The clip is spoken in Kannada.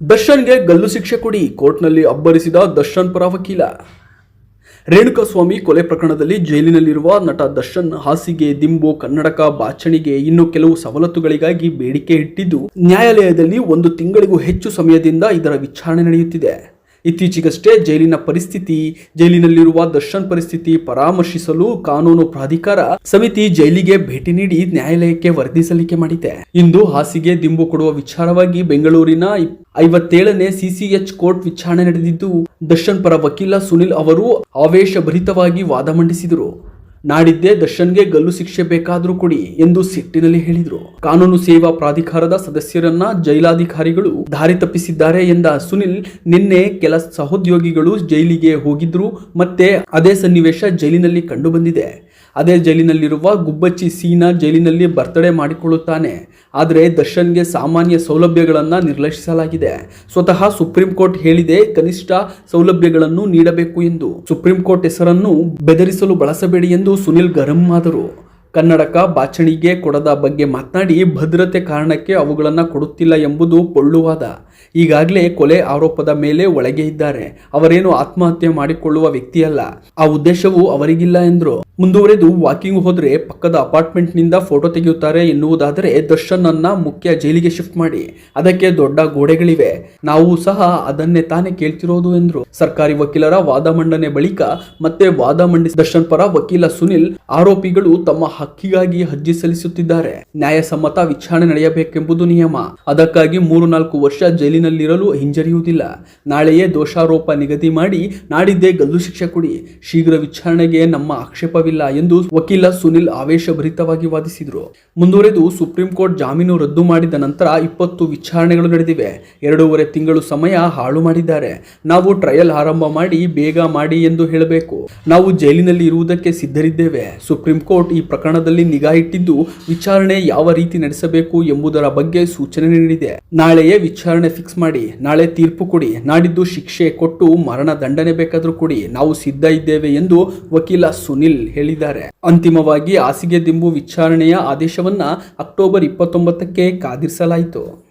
ದರ್ಶನ್ಗೆ ಗಲ್ಲು ಶಿಕ್ಷೆ ಕೊಡಿ, ಕೋರ್ಟ್ನಲ್ಲಿ ಅಬ್ಬರಿಸಿದ ದರ್ಶನ್ ಪರ ವಕೀಲ. ರೇಣುಕಾಸ್ವಾಮಿ ಕೊಲೆ ಪ್ರಕರಣದಲ್ಲಿ ಜೈಲಿನಲ್ಲಿರುವ ನಟ ದರ್ಶನ್ ಹಾಸಿಗೆ, ದಿಂಬು, ಕನ್ನಡಕ, ಬಾಚಣಿಗೆ ಇನ್ನು ಕೆಲವು ಸವಲತ್ತುಗಳಿಗಾಗಿ ಬೇಡಿಕೆ ಇಟ್ಟಿದ್ದು, ನ್ಯಾಯಾಲಯದಲ್ಲಿ ಒಂದು ತಿಂಗಳಿಗೂ ಹೆಚ್ಚು ಸಮಯದಿಂದ ಇದರ ವಿಚಾರಣೆ ನಡೆಯುತ್ತಿದೆ. ಇತ್ತೀಚೆಗಷ್ಟೇ ಜೈಲಿನ ಪರಿಸ್ಥಿತಿ, ಜೈಲಿನಲ್ಲಿರುವ ದರ್ಶನ್ ಪರಿಸ್ಥಿತಿ ಪರಾಮರ್ಶಿಸಲು ಕಾನೂನು ಪ್ರಾಧಿಕಾರ ಸಮಿತಿ ಜೈಲಿಗೆ ಭೇಟಿ ನೀಡಿ ನ್ಯಾಯಾಲಯಕ್ಕೆ ವರದಿ ಸಲ್ಲಿಕೆ ಮಾಡಿದೆ. ಇಂದು ಹಾಸಿಗೆ ದಿಂಬು ಕೊಡುವ ವಿಚಾರವಾಗಿ ಬೆಂಗಳೂರಿನ ಐವತ್ತೇಳನೇ ಸಿಸಿಎಚ್ ಕೋರ್ಟ್ ವಿಚಾರಣೆ ನಡೆದಿದ್ದು, ದರ್ಶನ್ ಪರ ವಕೀಲ ಸುನಿಲ್ ಅವರು ಆವೇಶಭರಿತವಾಗಿ ವಾದ ಮಂಡಿಸಿದರು. ನಾಡಿದ್ದೇ ದರ್ಶನ್ಗೆ ಗಲ್ಲು ಶಿಕ್ಷೆ ಬೇಕಾದರೂ ಕೊಡಿ ಎಂದು ಸಿಟ್ಟಿನಲ್ಲಿ ಹೇಳಿದರು. ಕಾನೂನು ಸೇವಾ ಪ್ರಾಧಿಕಾರದ ಸದಸ್ಯರನ್ನ ಜೈಲಾಧಿಕಾರಿಗಳು ದಾರಿ ತಪ್ಪಿಸಿದ್ದಾರೆ ಎಂದ ಸುನಿಲ್, ನಿನ್ನೆ ಕೆಲ ಸಹೋದ್ಯೋಗಿಗಳು ಜೈಲಿಗೆ ಹೋಗಿದ್ರು ಮತ್ತೆ ಅದೇ ಸನ್ನಿವೇಶ ಜೈಲಿನಲ್ಲಿ ಕಂಡುಬಂದಿದೆ. ಅದೇ ಜೈಲಿನಲ್ಲಿರುವ ಗುಬ್ಬಚ್ಚಿ ಸೀನಾ ಜೈಲಿನಲ್ಲಿ ಬರ್ತಡೇ ಮಾಡಿಕೊಳ್ಳುತ್ತಾನೆ. ಆದರೆ ದರ್ಶನ್ಗೆ ಸಾಮಾನ್ಯ ಸೌಲಭ್ಯಗಳನ್ನು ನಿರ್ಲಕ್ಷಿಸಲಾಗಿದೆ. ಸ್ವತಃ ಸುಪ್ರೀಂ ಕೋರ್ಟ್ ಹೇಳಿದೆ ಕನಿಷ್ಠ ಸೌಲಭ್ಯಗಳನ್ನು ನೀಡಬೇಕು ಎಂದು. ಸುಪ್ರೀಂ ಕೋರ್ಟ್ ಹೆಸರನ್ನು ಬೆದರಿಸಲು ಬಳಸಬೇಡಿ ಎಂದು ಸುನಿಲ್ ಗರಂ ಆದರು. ಕನ್ನಡಕ ಬಾಚಣಿಗೆ ಕೊಡದ ಬಗ್ಗೆ ಮಾತನಾಡಿ ಭದ್ರತೆ ಕಾರಣಕ್ಕೆ ಅವುಗಳನ್ನು ಕೊಡುತ್ತಿಲ್ಲ ಎಂಬುದು ಪೊಳ್ಳುವಾದ ಈಗಾಗಲೇ ಕೊಲೆ ಆರೋಪದ ಮೇಲೆ ಒಳಗೆ ಇದ್ದಾರೆ. ಅವರೇನು ಆತ್ಮಹತ್ಯೆ ಮಾಡಿಕೊಳ್ಳುವ ವ್ಯಕ್ತಿಯಲ್ಲ. ಆ ಉದ್ದೇಶವೂ ಅವರಿಗಿಲ್ಲ ಎಂದರು. ಮುಂದುವರೆದು ವಾಕಿಂಗ್ ಹೋದರೆ ಪಕ್ಕದ ಅಪಾರ್ಟ್ಮೆಂಟ್ನಿಂದ ಫೋಟೋ ತೆಗೆಯುತ್ತಾರೆ ಎನ್ನುವುದಾದರೆ ದರ್ಶನ್ ಅನ್ನ ಮುಖ್ಯ ಜೈಲಿಗೆ ಶಿಫ್ಟ್ ಮಾಡಿ. ಅದಕ್ಕೆ ದೊಡ್ಡ ಗೋಡೆಗಳಿವೆ. ನಾವು ಸಹ ಅದನ್ನೇ ತಾನೇ ಕೇಳ್ತಿರೋದು ಎಂದರು. ಸರ್ಕಾರಿ ವಕೀಲರ ವಾದ ಮಂಡನೆ ಬಳಿಕ ಮತ್ತೆ ವಾದ ಮಂಡಿಸಿದ ದರ್ಶನ್ ಪರ ವಕೀಲ ಸುನಿಲ್ ಆರೋಪಿಗಳು ತಮ್ಮ ಹಕ್ಕಿಗಾಗಿ ಅರ್ಜಿ ಸಲ್ಲಿಸುತ್ತಿದ್ದಾರೆ. ನ್ಯಾಯಸಮ್ಮತ ವಿಚಾರಣೆ ನಡೆಯಬೇಕೆಂಬುದು ನಿಯಮ. ಅದಕ್ಕಾಗಿ ಮೂರು ನಾಲ್ಕು ವರ್ಷ ಜೈಲಿನಲ್ಲಿರಲು ಹಿಂಜರಿಯುವುದಿಲ್ಲ. ನಾಳೆಯೇ ದೋಷಾರೋಪ ನಿಗದಿ ಮಾಡಿ ನಾಡಿದ್ದೇ ಗಲ್ಲು ಶಿಕ್ಷೆ ಕೊಡಿ. ಶೀಘ್ರ ವಿಚಾರಣೆಗೆ ನಮ್ಮ ಆಕ್ಷೇಪವಿಲ್ಲ ಎಂದು ವಕೀಲ ಸುನಿಲ್ ಆವೇಶಭರಿತವಾಗಿ ವಾದಿಸಿದರು. ಮುಂದುವರೆದು ಸುಪ್ರೀಂ ಕೋರ್ಟ್ ಜಾಮೀನು ರದ್ದು ಮಾಡಿದ ನಂತರ ಇಪ್ಪತ್ತು ವಿಚಾರಣೆಗಳು ನಡೆದಿವೆ. ಎರಡೂವರೆ ತಿಂಗಳು ಸಮಯ ಹಾಳು ಮಾಡಿದ್ದಾರೆ. ನಾವು ಟ್ರಯಲ್ ಆರಂಭ ಮಾಡಿ ಬೇಗ ಮಾಡಿ ಎಂದು ಹೇಳಬೇಕು. ನಾವು ಜೈಲಿನಲ್ಲಿ ಇರುವುದಕ್ಕೆ ಸಿದ್ಧರಿದ್ದೇವೆ. ಸುಪ್ರೀಂ ಕೋರ್ಟ್ ಈ ಪ್ರಕರಣದಲ್ಲಿ ನಿಗಾ ಇಟ್ಟಿದ್ದು ವಿಚಾರಣೆ ಯಾವ ರೀತಿ ನಡೆಸಬೇಕು ಎಂಬುದರ ಬಗ್ಗೆ ಸೂಚನೆ ನೀಡಿದೆ. ನಾಳೆಯೇ ವಿಚಾರಣೆ ಫಿಕ್ಸ್ ಮಾಡಿ, ನಾಳೆ ತೀರ್ಪು ಕೊಡಿ, ನಾಡಿದ್ದು ಶಿಕ್ಷೆ ಕೊಟ್ಟು ಮರಣ ದಂಡನೆ ಬೇಕಾದರೂ ಕೊಡಿ, ನಾವು ಸಿದ್ಧ ಇದ್ದೇವೆ ಎಂದು ವಕೀಲ ಸುನಿಲ್ ಹೇಳಿದ್ದಾರೆ. ಅಂತಿಮವಾಗಿ ಹಾಸಿಗೆ ದಿಂಬು ವಿಚಾರಣೆಯ ಆದೇಶವನ್ನ ಅಕ್ಟೋಬರ್ ಇಪ್ಪತ್ತೊಂಬತ್ತಕ್ಕೆ ಕಾದಿರಿಸಲಾಯಿತು.